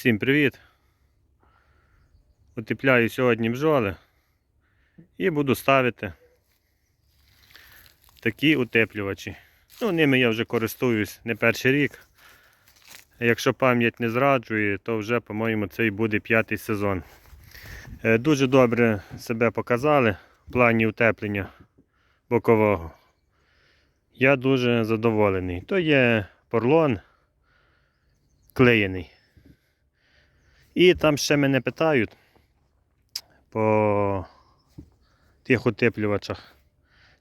Всім привіт! Утепляю сьогодні бджоли і буду ставити такі утеплювачі. Ну, ними я вже користуюсь не перший рік. Якщо пам'ять не зраджує, то вже, по-моєму, це і буде п'ятий сезон. Е, Дуже добре себе показали в плані утеплення бокового. Я дуже задоволений. То є порлон клеєний. І там ще мене питають по тих утеплювачах,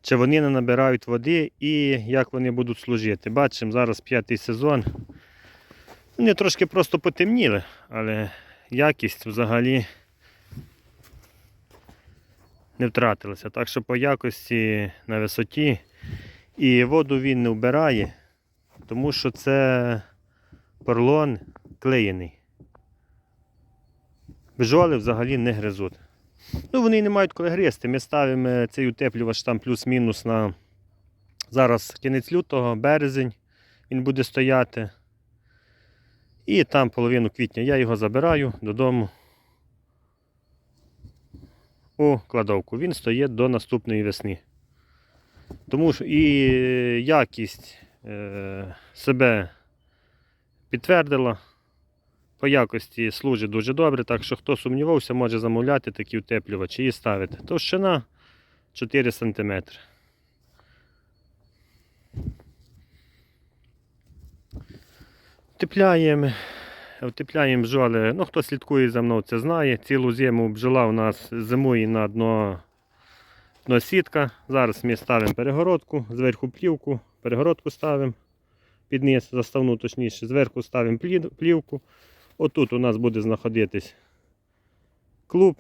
чи вони не набирають води і як вони будуть служити. Бачимо, зараз п'ятий сезон. Вони трошки просто потемніли, але якість взагалі не втратилася. Так що по якості на висоті і воду він не вбирає, тому що це порлон клеєний. Бджоли взагалі не гризуть. Ну, вони не мають коли гризти. Ми ставимо е, цей утеплювач там плюс-мінус на зараз кінець лютого, березень він буде стояти. І там половину квітня я його забираю додому у кладовку. Він стоїть до наступної весни. Тому що і якість е, себе підтвердила. По якості служить дуже добре, так що хто сумнівався, може замовляти такі утеплювачі і ставити. Товщина 4 см. Утепляємо. Утепляємо бджоли. Ну, хто слідкує за мною, це знає. Цілу зиму бджола у нас зимує на дно, дно сітка. Зараз ми ставимо перегородку, зверху плівку, перегородку ставимо під низ, заставну точніше, зверху ставимо плівку. Отут у нас буде знаходитись клуб.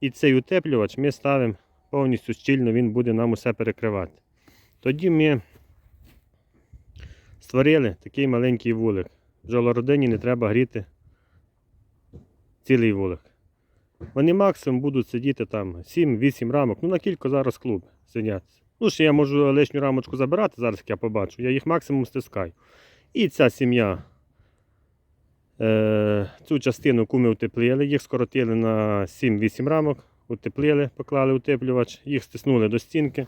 І цей утеплювач ми ставимо повністю щільно, він буде нам усе перекривати. Тоді ми створили такий маленький вулик. Бджолородині не треба гріти цілий вулик. Вони максимум будуть сидіти там 7-8 рамок. Ну на кілька зараз клуб сидять. Ну, ще я можу лишню рамочку забирати, зараз як я побачу. Я їх максимум стискаю. І ця сім'я Цю частину, яку ми утеплили, їх скоротили на 7-8 рамок, утеплили, поклали утеплювач, їх стиснули до стінки.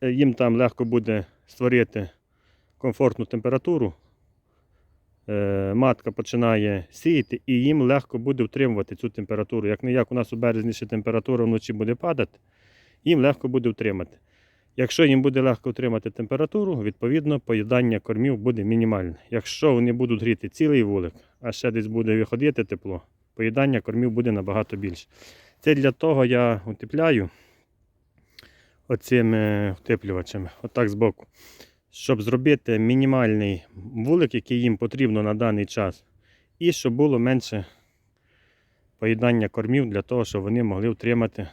Е, Їм там легко буде створити комфортну температуру. Е, Матка починає сіяти і їм легко буде утримувати цю температуру. Як не як у нас у березні ще температура вночі буде падати, їм легко буде утримати. Якщо їм буде легко утримати температуру, відповідно поїдання кормів буде мінімальне. Якщо вони будуть гріти цілий вулик, а ще десь буде виходити тепло, поїдання кормів буде набагато більше. Це для того я утепляю оцими утеплювачами, отак збоку, щоб зробити мінімальний вулик, який їм потрібно на даний час, і щоб було менше поїдання кормів для того, щоб вони могли утримати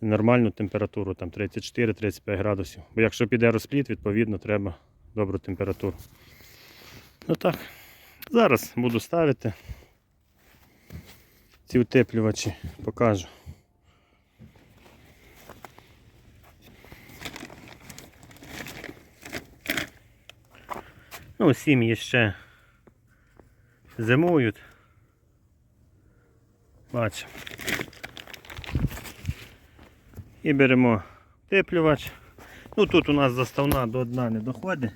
нормальну температуру, там 34-35 градусів. Бо якщо піде розпліт, відповідно треба добру температуру. Ну так, зараз буду ставити ці утеплювачі, покажу. Ну, сім'ї ще зимують. Бачимо. І беремо теплювач. Ну тут у нас заставна до дна не доходить.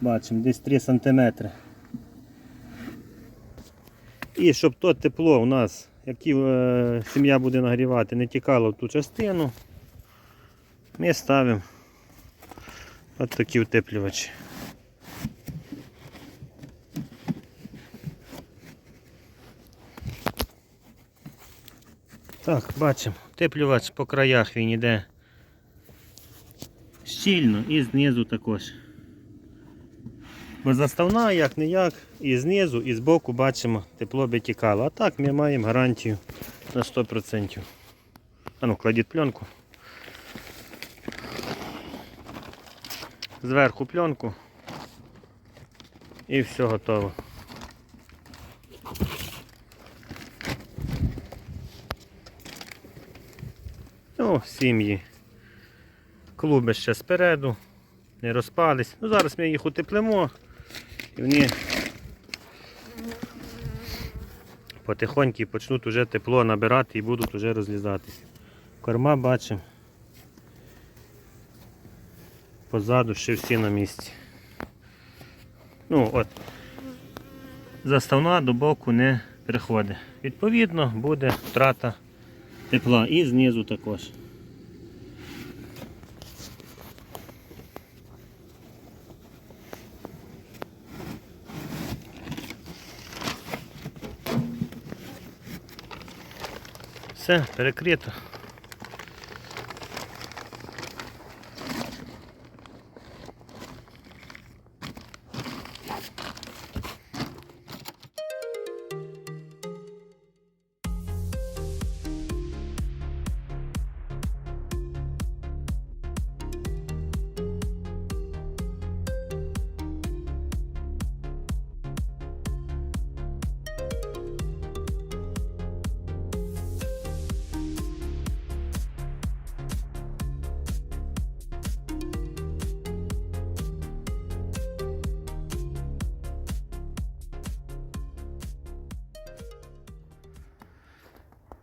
Бачимо, десь 3 см. І щоб то тепло у нас, яке е, сім'я буде нагрівати, не тікало в ту частину, ми ставимо от такі утеплювачі. Так, бачимо, теплювач по краях він іде щільно і знизу також. Бо заставна як не як, і знизу, і збоку бачимо, тепло би тікало. А так ми маємо гарантію на 100%. А ну, кладіть пленку. Зверху пленку і все готово. Ну, сім'ї. Клуби ще спереду, не розпались. Ну, зараз ми їх утеплимо і вони потихоньку почнуть уже тепло набирати і будуть уже розлізатися. Корма бачимо. Позаду ще всі на місці. Ну от. Заставна до боку не приходить. Відповідно, буде втрата тепла і знизу також. Все, перекрито.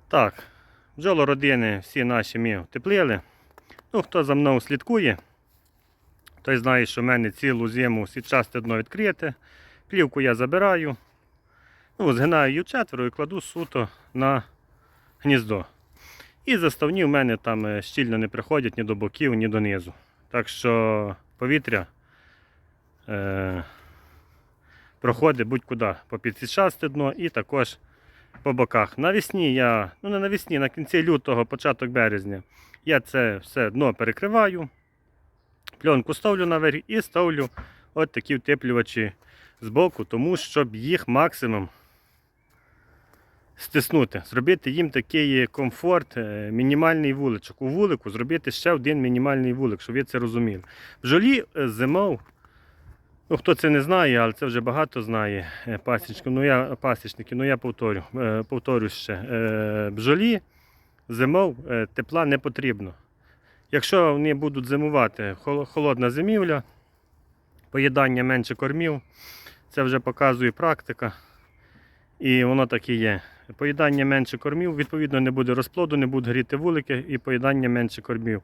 Так, бджолородини всі наші ми утеплили. Ну, хто за мною слідкує, той знає, що в мене цілу зиму сітчасте дно відкрите. Плівку я забираю, ну, згинаю її четверо і кладу суто на гніздо. І заставні в мене там е, щільно не приходять ні до боків, ні донизу. Так що повітря е, проходить будь-куди по підсічасте дно і також по боках. Навесні я, ну не навесні, на кінці лютого, початок березня, я це все дно перекриваю, пленку ставлю наверх і ставлю от такі утеплювачі збоку, тому щоб їх максимум стиснути, зробити їм такий комфорт, е, мінімальний вуличок. У вулику зробити ще один мінімальний вулик, щоб ви це розуміли. Бджолі е, зимов Ну, хто це не знає, але це вже багато знає е, пасічників. Ну я пасічники, ну я повторю, е, повторю ще. Е, Бджолі зимов тепла не потрібно. Якщо вони будуть зимувати, холодна зимівля, поїдання менше кормів, це вже показує практика. І воно так і є. Поїдання менше кормів, відповідно, не буде розплоду, не будуть гріти вулики і поїдання менше кормів.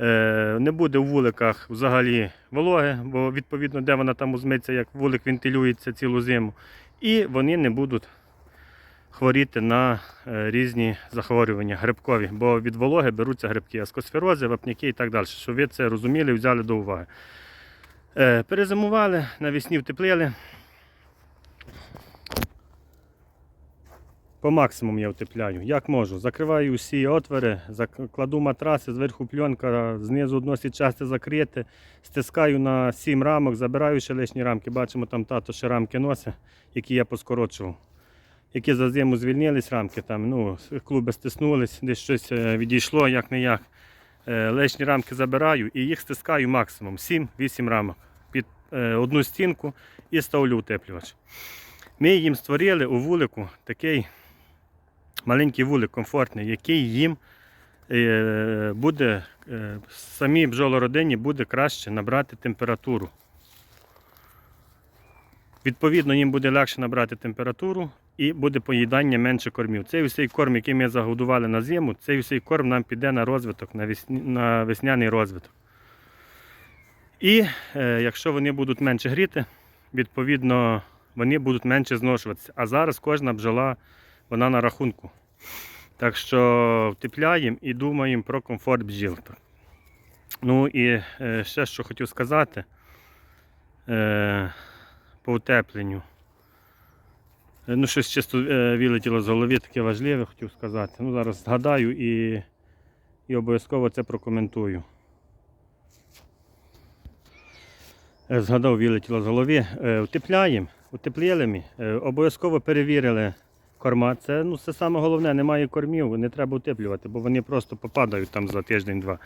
Е, Не буде в вуликах взагалі вологи, бо відповідно, де вона там узметься, як вулик вентилюється цілу зиму. І вони не будуть хворіти на е, різні захворювання грибкові, бо від вологи беруться грибки, аскосферози, вапняки і так далі. Щоб ви це розуміли і взяли до уваги. Е, Перезимували, навесні втеплили. По максимуму я утепляю, як можу. Закриваю усі отвори, кладу матраси, зверху пленка, знизу дно часто закрите, стискаю на 7 рамок, забираю ще лишні рамки. Бачимо, там тато ще рамки носить, які я поскорочував. Які за зиму звільнились рамки, там, ну, клуби стиснулись, десь щось е, відійшло, як не як. Е, Лишні рамки забираю і їх стискаю максимум 7-8 рамок під е, одну стінку і ставлю утеплювач. Ми їм створили у вулику такий маленький вулик комфортний, який їм е, буде, е, самій бджолородині буде краще набрати температуру. Відповідно, їм буде легше набрати температуру і буде поїдання менше кормів. Цей усей корм, який ми загодували на зиму, цей усей корм нам піде на розвиток, на, весні, на весняний розвиток. І е, якщо вони будуть менше гріти, відповідно вони будуть менше зношуватися. А зараз кожна бджола вона на рахунку. Так що втепляємо і думаємо про комфорт бджіл. Ну і е, ще що хотів сказати е, по утепленню. Е, Ну, щось чисто вилетіло з голови, таке важливе, хотів сказати. Ну, зараз згадаю і, і обов'язково це прокоментую. Згадав, вилетіло з голови. Е, Утепляємо, утеплили ми, обов'язково перевірили корма. Це, ну, це саме головне, немає кормів, не треба утеплювати, бо вони просто попадають там за тиждень-два.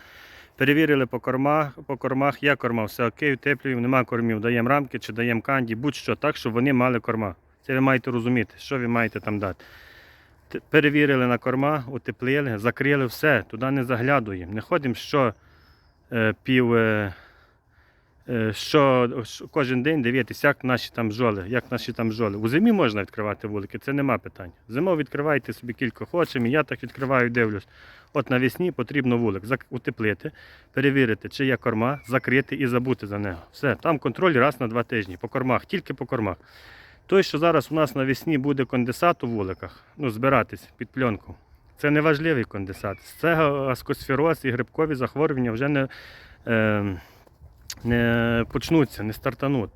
Перевірили по кормах, по кормах, є корма, все окей, утеплюємо, нема кормів, даємо рамки чи даємо канді, будь-що так, щоб вони мали корма. Це ви маєте розуміти, що ви маєте там дати. Перевірили на корма, утеплили, закрили все, туди не заглядуємо. Не ходимо що е, пів, е, що, що кожен день дивитися, як наші там бджоли, як наші там бджоли. У зимі можна відкривати вулики, це нема питань. Зимою відкривайте собі кілька хочемо, я так відкриваю, дивлюсь. От навесні потрібно вулик утеплити, перевірити, чи є корма, закрити і забути за нього. Все, там контроль раз на два тижні по кормах, тільки по кормах. Той, що зараз у нас навесні буде конденсат у вуликах, ну, збиратись під пленку, це не важливий конденсат. Це аскосфероз і грибкові захворювання вже не, е, не почнуться, не стартануть.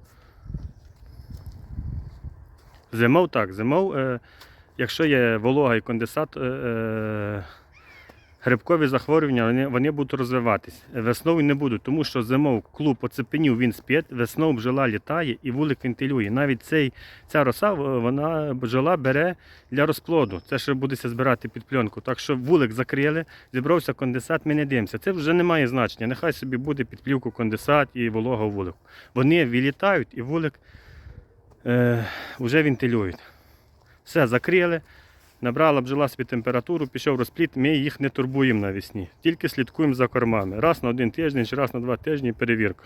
Зимов так, зимов, е, якщо є волога і конденсат, е, е, грибкові захворювання вони, вони будуть розвиватись. Весною не будуть, тому що зимов клуб оцепенів, він спить, весною бджола літає і вулик вентилює. Навіть цей, ця роса вона бджола бере для розплоду. Це ще будеться збирати під пленку. Так що вулик закрили, зібрався конденсат, ми не дивимося. Це вже не має значення. Нехай собі буде під плівку конденсат і волога вулику. Вони вилітають і вулик е, вже вентилюють. Все, закрили. Набрала бджола собі температуру, пішов розпліт, ми їх не турбуємо навесні. Тільки слідкуємо за кормами. Раз на один тиждень чи раз на два тижні перевірка.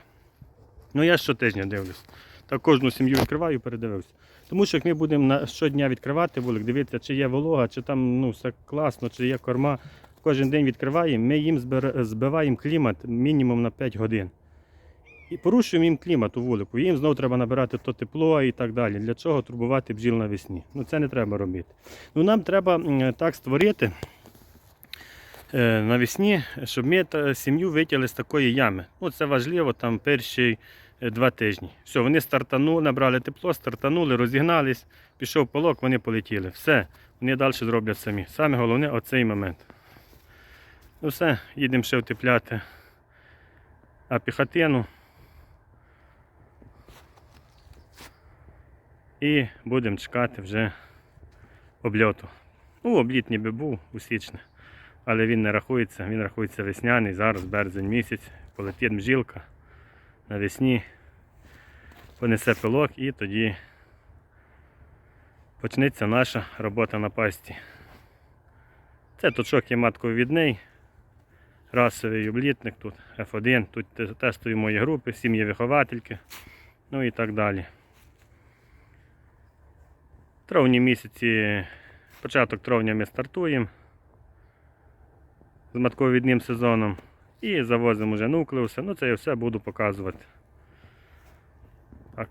Ну я щотижня дивлюсь. Так кожну сім'ю відкриваю, передивився. Тому що як ми будемо щодня відкривати вулик, дивитися, чи є волога, чи там ну, все класно, чи є корма. Кожен день відкриваємо, ми їм збиваємо клімат мінімум на 5 годин. І порушуємо їм клімат у вулику. Їм знову треба набирати то тепло і так далі. Для чого турбувати бджіл навесні? Ну це не треба робити. Ну нам треба так створити е, навесні, щоб ми сім'ю витягли з такої ями. Ну це важливо там перші е, два тижні. Все, вони стартанули, набрали тепло, стартанули, розігнались, пішов полок, вони полетіли. Все, вони далі зроблять самі. Саме головне оцей момент. Ну все, їдемо ще утепляти апіхатину. І будемо чекати вже обльоту. Ну, обліт ніби був у січні, але він не рахується, він рахується весняний, зараз березень місяць, полетить бджілка навесні, понесе пилок і тоді почнеться наша робота на пасті. Це точок є матковідний, расовий облітник, тут F1, тут те- тестові мої групи, сім'ї виховательки, ну і так далі. Травні місяці, початок травня ми стартуємо з матковідним сезоном і завозимо вже нуклеуси. Ну це я все буду показувати. Так.